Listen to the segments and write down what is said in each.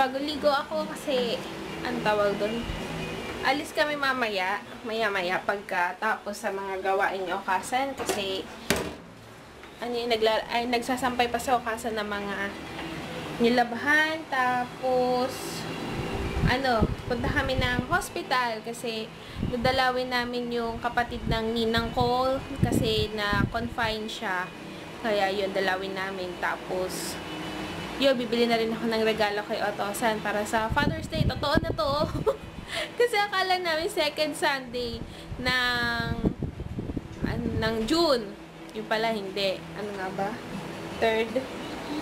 Paguligo ako kasi, ang tawag doon, alis kami mamaya, maya-maya pagkatapos sa mga gawain niyo okasan kasi ano yun, nagla ay, nagsasampay pa sa okasan ng mga nilabahan, tapos ano, punta kami ng hospital kasi dadalawin namin yung kapatid ng ninang ko kasi na confine siya. Kaya yun, dalawin namin. Tapos, yun, bibili na rin ako ng regalo kay Otosan para sa Father's Day. Totoo na to. kasi akala namin second Sunday ng ng June. Yung pala, hindi. Ano nga ba? Third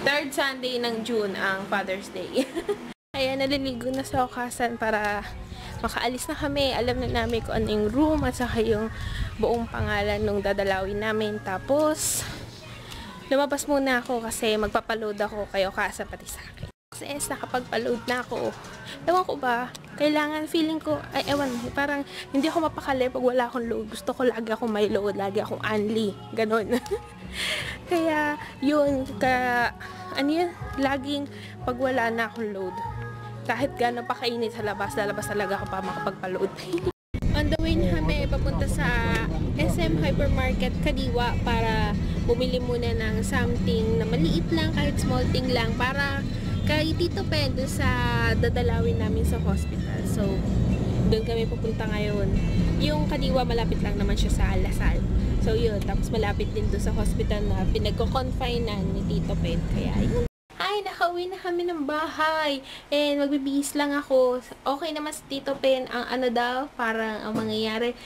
third Sunday ng June ang Father's Day. Kaya naliligo na sa okasan para makaalis na kami. Alam na namin kung ano yung room at saka yung buong pangalan nung dadalawin namin. Tapos, lumabas muna ako kasi magpapaload ako kay Okasa pati sa akin. Kasi nakapagpaload na ako. Ewan ko ba, kailangan, feeling ko, ay ewan, parang hindi ako mapakali pag wala akong load. Gusto ko lagi akong may load, lagi akong unli. Ganon. Kaya, yun, ka, ano yun, laging pag wala na akong load, kahit gano'n pa kainit sa labas, lalabas talaga ako pa makapagpa-load. On the way na kami, papunta sa SM Hypermarket Kadiwa para bumili muna ng something na maliit lang, kahit small thing lang, para kay Tito Pendo sa dadalawin namin sa hospital. So, doon kami pupunta ngayon. Yung Kadiwa, malapit lang naman siya sa Lasal. So, yun. Tapos, malapit din doon sa hospital na pinagko-confine ni Tito Pen. Kaya, yun. Ay, nakauwi na kami ng bahay. And magbibihis lang ako. Okay naman si Tito Pen ang ano daw, parang ang mangyayari.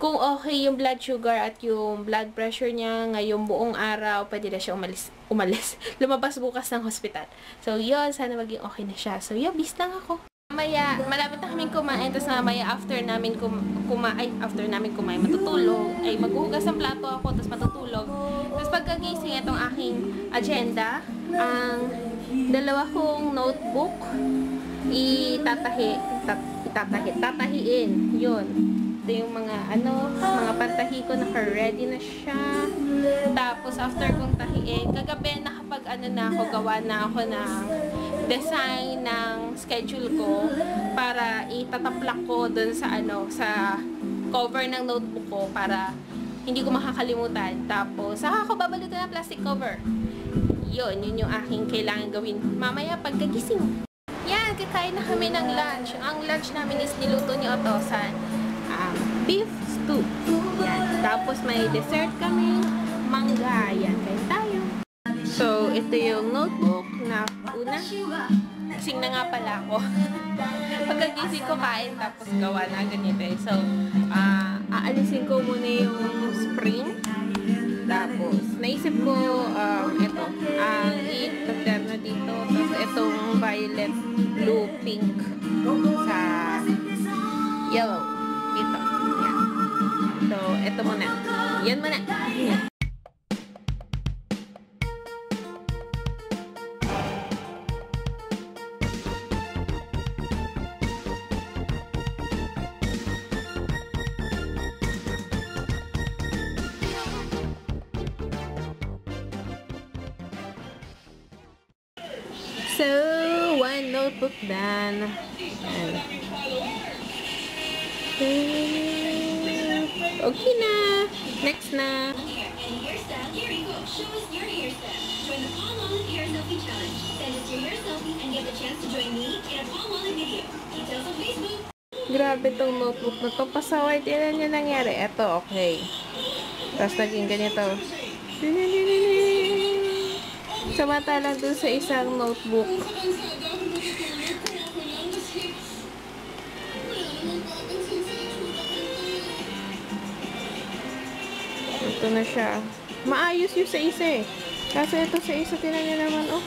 Kung okay yung blood sugar at yung blood pressure niya ngayong buong araw, pwede na siya umalis. umalis. Lumabas bukas ng hospital. So, yun. Sana maging okay na siya. So, yun. Bis lang ako. Mamaya, malapit na kaming kumain, tapos mamaya after namin kum kumain, after namin kumain, matutulog, ay maghuhugas ng plato ako, tapos matutulog. Tapos pagkagising, itong aking agenda, ang dalawa kong notebook, itatahi, tat, itatahi, tatahiin, yun. Ito yung mga, ano, mga pantahi ko, naka-ready na siya. Tapos, after kong tahiin, kagabi, nakapag, ano na ako, gawa na ako ng design ng schedule ko para itataplak ko dun sa ano sa cover ng notebook ko para hindi ko makakalimutan. Tapos, saka ako babalitan ng plastic cover. Yun, yun yung aking kailangan gawin mamaya pagkagising. Yan, kakain na kami ng lunch. Ang lunch namin is niluto ni Otosan. Tapos may dessert kami. Mangga. Yan, kain tayo. So, ito yung notebook na una. Kasing na nga pala ako. Pagkagising ko kain, tapos gawa na ganito eh. So, uh, aalisin ko muna yung spring. Tapos, naisip ko, um, ito, ang ink, na dito. Tapos, itong violet, blue, pink sa So, one notebook done. Okay na. Next na. Grabe tong notebook na to. Pasaway, tinan niya nangyari. Eto, okay. Tapos naging ganito. Samantalang dun sa isang notebook. Ito na siya. Maayos yung sa isa eh. Kaso ito sa isa, tinan niya naman, oh.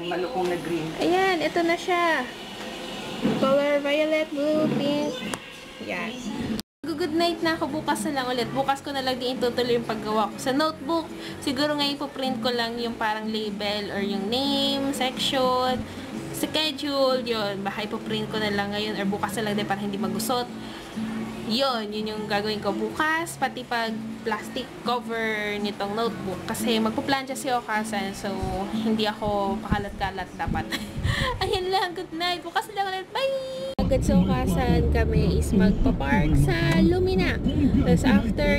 malukong na green. Ayan, ito na siya. Color violet, blue, pink. Yan. Gugod night na ako. Bukas na lang ulit. Bukas ko na lang din itutuloy yung paggawa ko. Sa notebook, siguro ngayon ipoprint ko lang yung parang label or yung name, section, schedule, yun. Baka ipoprint ko na lang ngayon or bukas na lang din para hindi magusot. Yun, yun yung gagawin ko bukas. Pati pag plastic cover nitong notebook. Kasi magpuplansya si Okasan. So, hindi ako pakalat-kalat dapat. Ayun lang. Good night. Bukas lang ulit. Bye! Agad sa Okasan kami is magpa-park sa Lumina. Tapos after